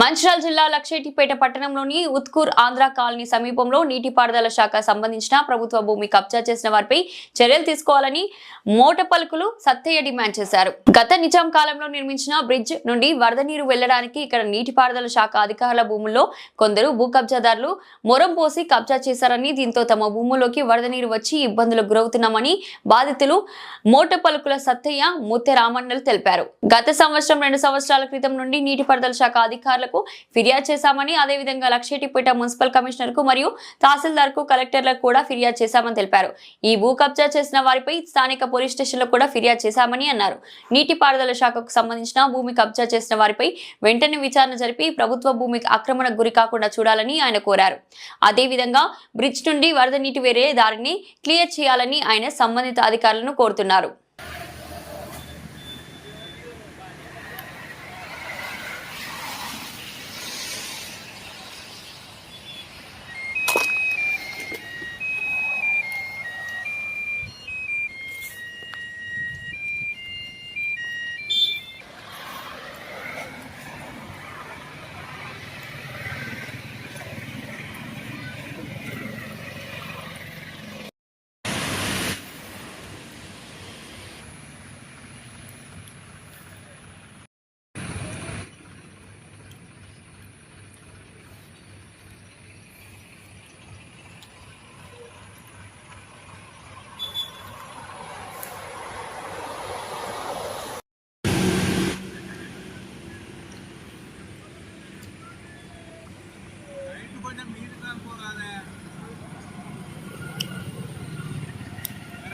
మంచిర్యాల జిల్లా లక్షేటిపేట పట్టణంలోని ఉత్కూర్ ఆంధ్ర కాలనీ సమీపంలో నీటిపారుదల శాఖ సంబంధించిన ప్రభుత్వ భూమి కబ్జా చేసిన వారిపై చర్యలు తీసుకోవాలని మోట పలుకులు సత్తయ్య డిమాండ్ చేశారు. గత నిజాం కాలంలో నిర్మించిన బ్రిడ్జ్ నుండి వరద నీరు వెళ్ళడానికి ఇక్కడ నీటిపారుదల శాఖ అధికారుల భూముల్లో కొందరు భూ కబ్జాదారులు మొరం పోసి కబ్జా చేశారని దీంతో తమ భూముల్లోకి వరద నీరు వచ్చి ఇబ్బందులకు గురవుతున్నామని బాధితులు మోట పలుకుల సత్తయ్య ముత్తె రామన్నలు తెలిపారు. గత సంవత్సరం రెండు సంవత్సరాల క్రితం నుండి నీటిపారుదల శాఖ అధికారులు అధికారులకు ఫిర్యాదు చేశామని అదేవిధంగా లక్షేటిపేట మున్సిపల్ కమిషనర్కు మరియు తహసీల్దార్కు కలెక్టర్లకు కూడా ఫిర్యాదు చేశామని తెలిపారు. ఈ భూ కబ్జా చేసిన వారిపై స్థానిక పోలీస్ స్టేషన్లో కూడా ఫిర్యాదు చేశామని అన్నారు. నీటిపారుదల శాఖకు సంబంధించిన భూమి కబ్జా చేసిన వారిపై వెంటనే విచారణ జరిపి ప్రభుత్వ భూమి ఆక్రమణకు గురి కాకుండా చూడాలని ఆయన కోరారు. అదేవిధంగా బ్రిడ్జ్ నుండి వరద నీటి వేరే దారిని క్లియర్ చేయాలని ఆయన సంబంధిత అధికారులను కోరుతున్నారు.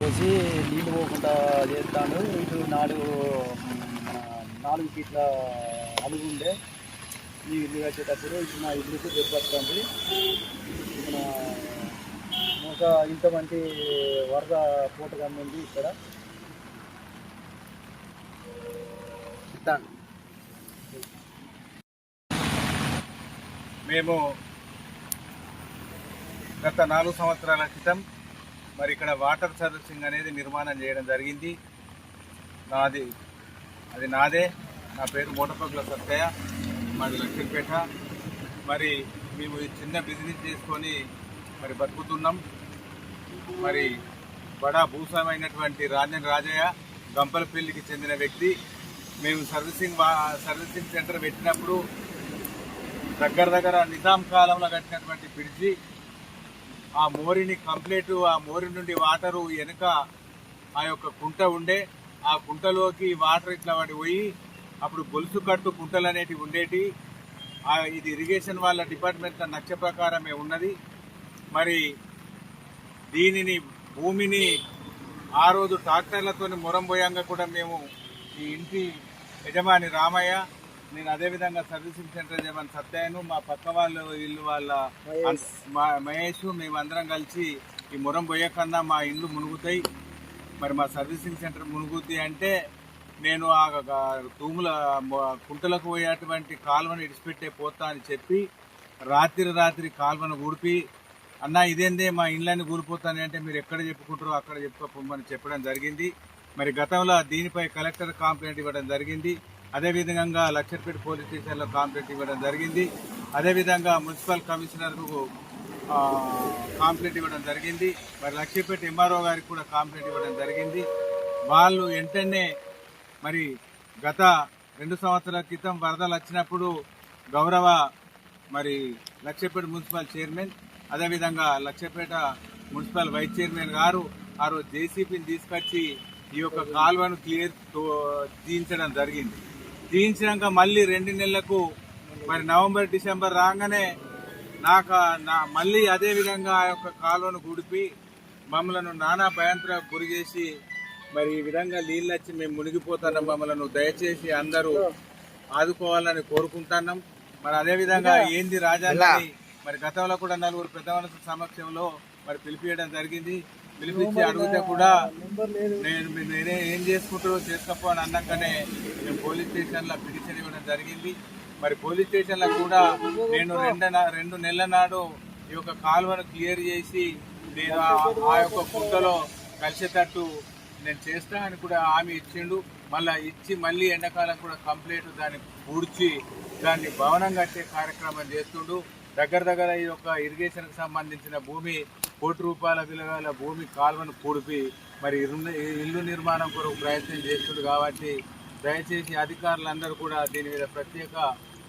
పోసి నీళ్ళు పోకుండా చేస్తాను. ఇటు నాలుగు నాలుగు ఫీట్ల ఉండే ఈ ఇల్లు కట్టేటప్పుడు ఇప్పుడు నా ఇల్లుకు దెబ్బతుంది ఒక ఇంతమంది వరద పూట కమ్మింది ఇక్కడ. మేము గత నాలుగు సంవత్సరాల క్రితం మరి ఇక్కడ వాటర్ సర్వీసింగ్ అనేది నిర్మాణం చేయడం జరిగింది. నాది అది నాదే. నా పేరు మూటపగ్ల సత్తయ్య మాది లక్ష్మీపేట. మరి మేము ఈ చిన్న బిజినెస్ చేసుకొని మరి బతుకుతున్నాం. మరి బడా భూస్వామైనటువంటి రాజన్ రాజయ్య గంపలపల్లికి చెందిన వ్యక్తి. మేము సర్వీసింగ్ వా- సర్వీసింగ్ సెంటర్ పెట్టినప్పుడు దగ్గర దగ్గర నిజాం కాలంలో కట్టినటువంటి బ్రిడ్జి ఆ మోరిని కంప్లీట్ ఆ మోరి నుండి వాటరు వెనుక ఆ యొక్క కుంట ఉండే ఆ కుంటలోకి వాటర్ ఇట్లా వాటి పోయి అప్పుడు గొలుసు కట్టు కుంటలు అనేటివి ఉండేటి. ఇది ఇరిగేషన్ వాళ్ళ డిపార్ట్మెంట్ నక్ష ప్రకారమే ఉన్నది. మరి దీనిని భూమిని ఆ రోజు ట్రాక్టర్లతో మొరం పోయాక కూడా మేము ఈ ఇంటి యజమాని రామయ్య నేను అదేవిధంగా సర్వీసింగ్ సెంటర్ యజమాని సత్యాను మా పక్క వాళ్ళు ఇల్లు వాళ్ళ మహేష్. మా- మహేష్ మేమందరం కలిసి ఈ మొరం పోయకన్నా మా ఇల్లు మునుగుతాయి. మరి మా సర్వీసింగ్ సెంటర్ మునుగుద్ది అంటే నేను ఆ తూముల కుంటలకు పోయేటువంటి కాలువను ఇడిచిపెట్టే పోతా అని చెప్పి రాత్రి రాత్రి కాలువను ఊడిపి అన్న ఇదేందే మా ఇళ్ళని కూలిపోతాను అంటే మీరు ఎక్కడ చెప్పుకుంటారో అక్కడ చెప్పుకోమని చెప్పడం జరిగింది. మరి గతంలో దీనిపై కలెక్టర్ కంప్లైంట్ ఇవ్వడం జరిగింది. అదేవిధంగా లక్షర్పేట పోలీస్ స్టేషన్లో కాంప్లైంట్ ఇవ్వడం జరిగింది. అదేవిధంగా మున్సిపల్ కమిషనర్కు కాంప్లైంట్ ఇవ్వడం జరిగింది. మరి లక్ష్యపేట ఎంఆర్ఓ గారికి కూడా కాంప్లైంట్ ఇవ్వడం జరిగింది. వాళ్ళు వెంటనే మరి గత రెండు సంవత్సరాల క్రితం వరదలు వచ్చినప్పుడు గౌరవ మరి లక్ష్మీపేట మున్సిపల్ చైర్మన్ అదేవిధంగా లక్ష్మీపేట మున్సిపల్ వైస్ చైర్మన్ గారు ఆ రోజు జేసీపీని తీసుకొచ్చి ఈ యొక్క కాలువను క్లియర్ తీయించడం జరిగింది. తీయించినాక మళ్ళీ రెండు నెలలకు మరి నవంబర్ డిసెంబర్ రాగానే నాకు నా మళ్ళీ అదే విధంగా ఆ యొక్క కాలువను గుడిపి మమ్మలను నానా భయంత్రకు గురి చేసి మరి ఈ విధంగా నీళ్ళు వచ్చి మేము మునిగిపోతున్నాం మమ్మలను. దయచేసి అందరూ ఆదుకోవాలని కోరుకుంటున్నాం. మరి అదే విధంగా ఏంది రాజాని మరి గతంలో కూడా నలుగురు పెద్ద సమక్షంలో మరి పిలిపియడం జరిగింది. పిలిపించి అడిగితే కూడా నేను నేనే ఏం చేసుకుంటారో చేసుకోపో అని అన్నాకనే మేము పోలీస్ స్టేషన్లో పిటిషన్ ఇవ్వడం జరిగింది. మరి పోలీస్ స్టేషన్లో కూడా నేను రెండు రెండు నెలల నాడు ఈ యొక్క కాలువను క్లియర్ చేసి నేను ఆ- యొక్క గుంటలో కలిసేటట్టు నేను చేస్తా అని కూడా హామీ ఇచ్చిండు. మళ్ళీ ఇచ్చి మళ్ళీ ఎండాకాలం కూడా కంప్లీట్ దాన్ని పూడ్చి దాన్ని భవనం కట్టే కార్యక్రమం చేస్తుండు. దగ్గర దగ్గర ఈ యొక్క ఇరిగేషన్కి సంబంధించిన భూమి కోటి రూపాయల విలువల భూమి కాలువను పూడిపి మరి ఇల్లు ఇల్లు నిర్మాణం కొరకు ప్రయత్నం చేస్తుంది కాబట్టి దయచేసి అధికారులందరూ కూడా దీని మీద ప్రత్యేక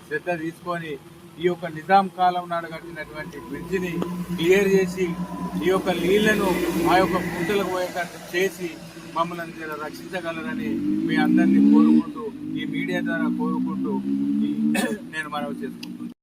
శ్రద్ధ తీసుకొని ఈ యొక్క నిజాం కాలం నాడు కట్టినటువంటి బ్రిడ్జిని క్లియర్ చేసి ఈ యొక్క నీళ్ళను ఆ యొక్క గుంటలకు పోయేటట్టు చేసి మమ్మల్ని జర రక్షించగలరని మీ అందరినీ కోరుకుంటూ ఈ మీడియా ద్వారా కోరుకుంటూ ఈ నేను మనవి చేసుకుంటాను